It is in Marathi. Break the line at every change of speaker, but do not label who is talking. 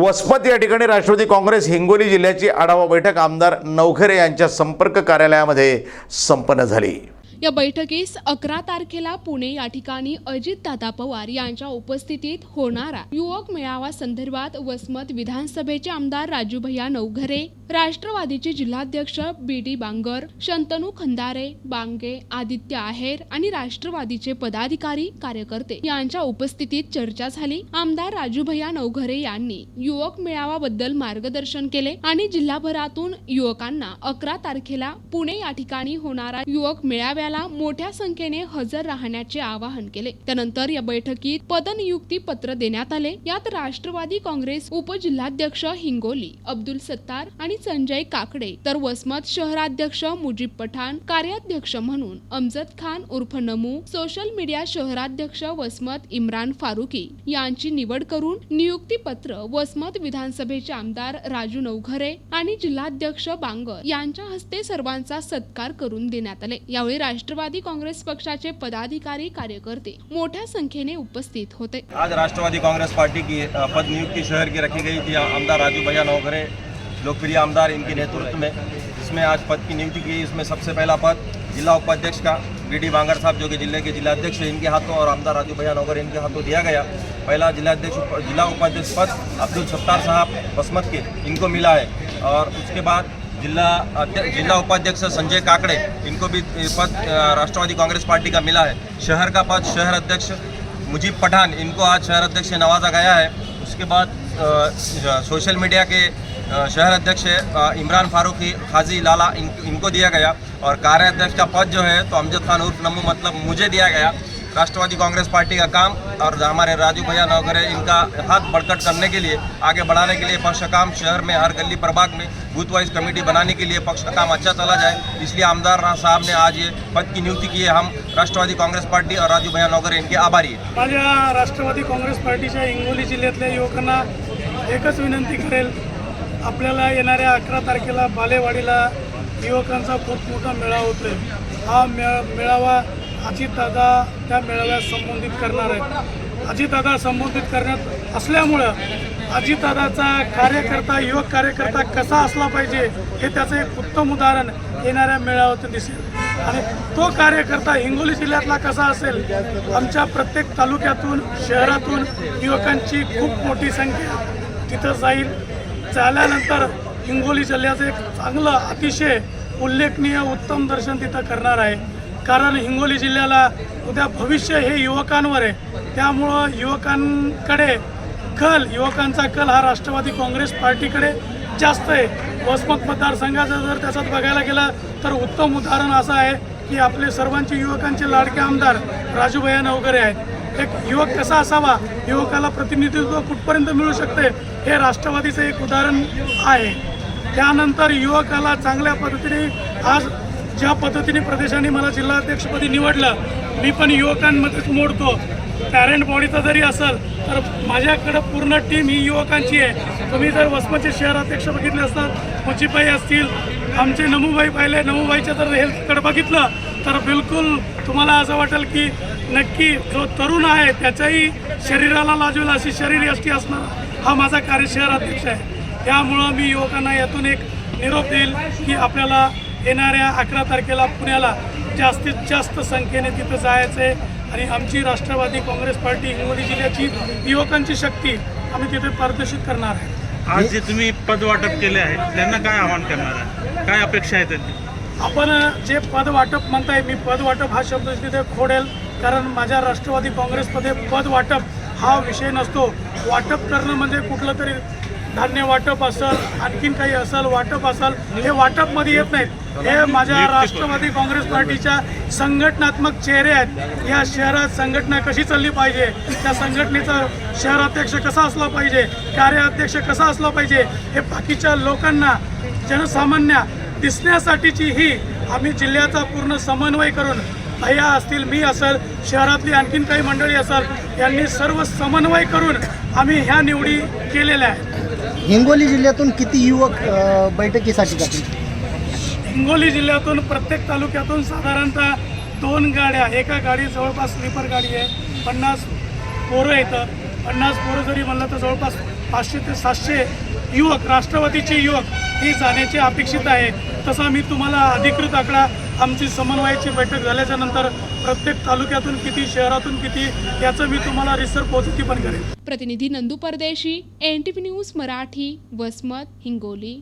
वसमत या ठिकाणी राष्ट्रवादी काँग्रेस हिंगोली जिल्ह्याची आढावा बैठक आमदार नवखरे यांच्या संपर्क कार्यालयामध्ये संपन्न झाली.
या बैठकीस अकरा तारखेला पुणे या ठिकाणी अजितदादा पवार यांच्या उपस्थितीत होणारा युवक मेळावा संदर्भात वसमत विधानसभेचे आमदार राजूभैया नवघरे राष्ट्रवादीचे जिल्हाध्यक्ष बी डी बांगर शंतनू खंदारे बांगे आदित्य आहेर आणि राष्ट्रवादीचे पदाधिकारी कार्यकर्ते यांच्या उपस्थितीत चर्चा झाली. आमदार राजूभैया नवघरे यांनी युवक मेळाव्याबद्दल मार्गदर्शन केले आणि जिल्हाभरातून युवकांना अकरा तारखेला पुणे या ठिकाणी होणारा युवक कार्यालयाला मोठ्या संख्येने हजर राहण्याचे आवाहन केले. त्यानंतर या बैठकीत पदनियुक्ती पत्र देण्यात आले. यात राष्ट्रवादी काँग्रेस उपजिल्हाध्यक्ष हिंगोली अब्दुल सत्तार आणि संजय काकडे तर वसमत शहराध्यक्ष मुजीब पठाण कार्याध्यक्ष म्हणून अमजद खान उर्फ नमू सोशल मीडिया शहराध्यक्ष वसमत इम्रान फारुकी यांची निवड करून नियुक्तीपत्र वसमत विधानसभेचे आमदार राजू नवघरे आणि जिल्हाध्यक्ष बांगर यांच्या हस्ते सर्वांचा सत्कार करून देण्यात आले. यावेळी राष्ट्रवादी काँग्रेस पक्षाचे पदाधिकारी कार्यकर्ते मोठ्या संख्येने उपस्थित होते.
आज राष्ट्रवादी कांग्रेस पार्टी की पद नियुक्ति शहर की रखी गई थी। आमदार राजू भैया नौकरे लोकप्रिय आमदार इनके नेतृत्व में। इसमें आज पद की नियुक्ति की इसमें सबसे पहला पद जिला उपाध्यक्ष का बी डी बांगर साहब जो कि जिले के जिलाध्यक्ष इनके हाथों और आमदार राजू भैया नौकर इनके हाथों दिया गया। पहला जिलाध्यक्ष जिला उपाध्यक्ष पद अब्दुल सत्तार साहब बसमत के इनको मिला है। और उसके बाद जिला जिला उपाध्यक्ष संजय काकड़े इनको भी पद राष्ट्रवादी कांग्रेस पार्टी का मिला है। शहर का पद शहर अध्यक्ष मुजीब पठान इनको आज शहर अध्यक्ष से नवाजा गया है। उसके बाद सोशल मीडिया के शहर अध्यक्ष इमरान फारूकी खाजी लाला इन, इनको दिया गया। और कार्याध्यक्ष का पद जो है तो अमजद खान उर्फ़ नमू मतलब मुझे दिया गया। राष्ट्रवादी कांग्रेस पार्टी का काम और हमारे राजू भैया नौकरे इनका हाथ बढ़कट करने के लिए आगे बढ़ाने के लिए पक्ष काम शहर में हर गली प्रभाग में बूथ वाइज कमेटी बनाने के लिए पक्ष का काम अच्छा चला जाए। इसलिए आमदार रा- साहब ने आज ये पद की नियुक्ति की है। हम राष्ट्रवादी कांग्रेस पार्टी और राजू भैया नौकरे इनके आभारी है।
माझ्या राष्ट्रवादी काँग्रेस पार्टीच्या हिंगोली जिल्ह्यातल्या युवकांना एकच विनंती करेल आपल्याला येणाऱ्या अकरा तारखेला बालेवाडीला युवकांचा खूप मोठा मेळावा होतोय. हा मेळ मेळावा अजितदादा त्या मेळाव्यात संबोधित करणार आहेत. अजितदादा संबोधित करण्यात असल्यामुळं अजितदादाचा कार्यकर्ता युवक कार्यकर्ता कसा असला पाहिजे हे त्याचं एक उत्तम उदाहरण येणाऱ्या मेळाव्यातून दिसेल. आणि तो कार्यकर्ता हिंगोली जिल्ह्यातला कसा असेल? आमच्या प्रत्येक तालुक्यातून शहरातून युवकांची खूप मोठी संख्या तिथं जाईल. झाल्यानंतर हिंगोली जिल्ह्याचं एक चांगलं अतिशय उल्लेखनीय उत्तम दर्शन तिथं करणार आहे. कारण हिंगोली जिल्ह्याला उद्या भविष्य हे युवकांवर आहे. त्यामुळं युवकांकडे कल युवकांचा कल हा राष्ट्रवादी काँग्रेस पार्टीकडे जास्त आहे. वसमत मतदारसंघाचं जर त्याच्यात बघायला गेलं तर उत्तम उदाहरण असं आहे की आपले सर्वांचे युवकांचे लाडके आमदार राजूभैया वगैरे आहेत. एक युवक कसा असावा युवकाला प्रतिनिधित्व कुठपर्यंत मिळू शकते हे राष्ट्रवादीचं एक उदाहरण आहे. त्यानंतर युवकाला चांगल्या पद्धतीने आज ज्या पद्धतीने प्रदेशाने मला जिल्हाध्यक्षपदी निवडलं मी पण युवकांमध्येच मोडतो. टॅलेंट बॉडीचा जरी असेल तर माझ्याकडं पूर्ण टीम ही युवकांची आहे. तुम्ही जर वसमतचे शहराध्यक्ष बघितले असतात मुचिबाई असतील आमचे नमूबाई पाहिले नमूबाईच्या जर हेल्थकडे बघितलं तर बिलकुल तुम्हाला असं वाटेल की नक्की जो तरुण आहे त्याच्याही शरीराला लाजवेल अशी शरीर यष्टी असणार हा माझा कार्य शहराध्यक्ष आहे. त्यामुळं मी युवकांना यातून एक निरोप देईल की आपल्याला येणाऱ्या अकरा तारखेला पुण्याला जास्तीत जास्त संख्येने तिथं जायचं आहे आणि आमची राष्ट्रवादी काँग्रेस पार्टी हिंगोली जिल्ह्याची युवकांची शक्ती आम्ही तिथे प्रदर्शित करणार आहे.
आज जे तुम्ही पद वाटप केले आहे त्यांना काय आव्हान करणार आहे? काय अपेक्षा आहे त्यांची?
आपण जे पद वाटप म्हणताय मी पद वाटप हा शब्द तिथे खोडेल कारण माझ्या राष्ट्रवादी काँग्रेसमध्ये पद वाटप हा विषय नसतो. वाटप करणं म्हणजे कुठलं तरी धान्य वाटप असेल आणखीन काही असेल वाटप असेल हे वाटपमध्ये येत नाहीत. हे माझ्या राष्ट्रवादी काँग्रेस पार्टीच्या संघटनात्मक चेहरे आहेत. या शहरात संघटना कशी चालली पाहिजे? त्या संघटनेचा शहराध्यक्ष कसा असला पाहिजे? कार्याध्यक्ष कसा असला पाहिजे? हे बाकीच्या लोकांना जनसामान्य दिसण्यासाठीची ही आम्ही जिल्ह्याचा पूर्ण समन्वय करून भैया असतील मी असेल शहरातली आणखीन काही मंडळी असेल यांनी सर्व समन्वय करून आम्ही ह्या निवडी केलेल्या आहेत.
हिंगोली जिल्ह्यातून किती युवक अ, बैठकीसाठी जातील?
हिंगोली जिल्ह्यातून प्रत्येक तालुक्यातून साधारणतः दोन गाड्या एका गाडी जवळपास स्लीपर गाडी आहे पन्नास पोरं येतं पन्नास पोरं जरी म्हणलं तर जवळपास पाचशे ते सातशे युवक राष्ट्रवादीचे युवक ही जाण्याची अपेक्षित आहे. तसा मी तुम्हाला अधिकृत आकडा आमची समन्वयाची बैठक झाल्याच्यानंतर प्रत्येक तालुक्यातून किती शहरातून किती याचं मी तुम्हाला रिसर्च पॉझिटिव्ह पण करेन.
प्रतिनिधी Nandu Pardeshi N T news Marathi Vasmat Hingoli.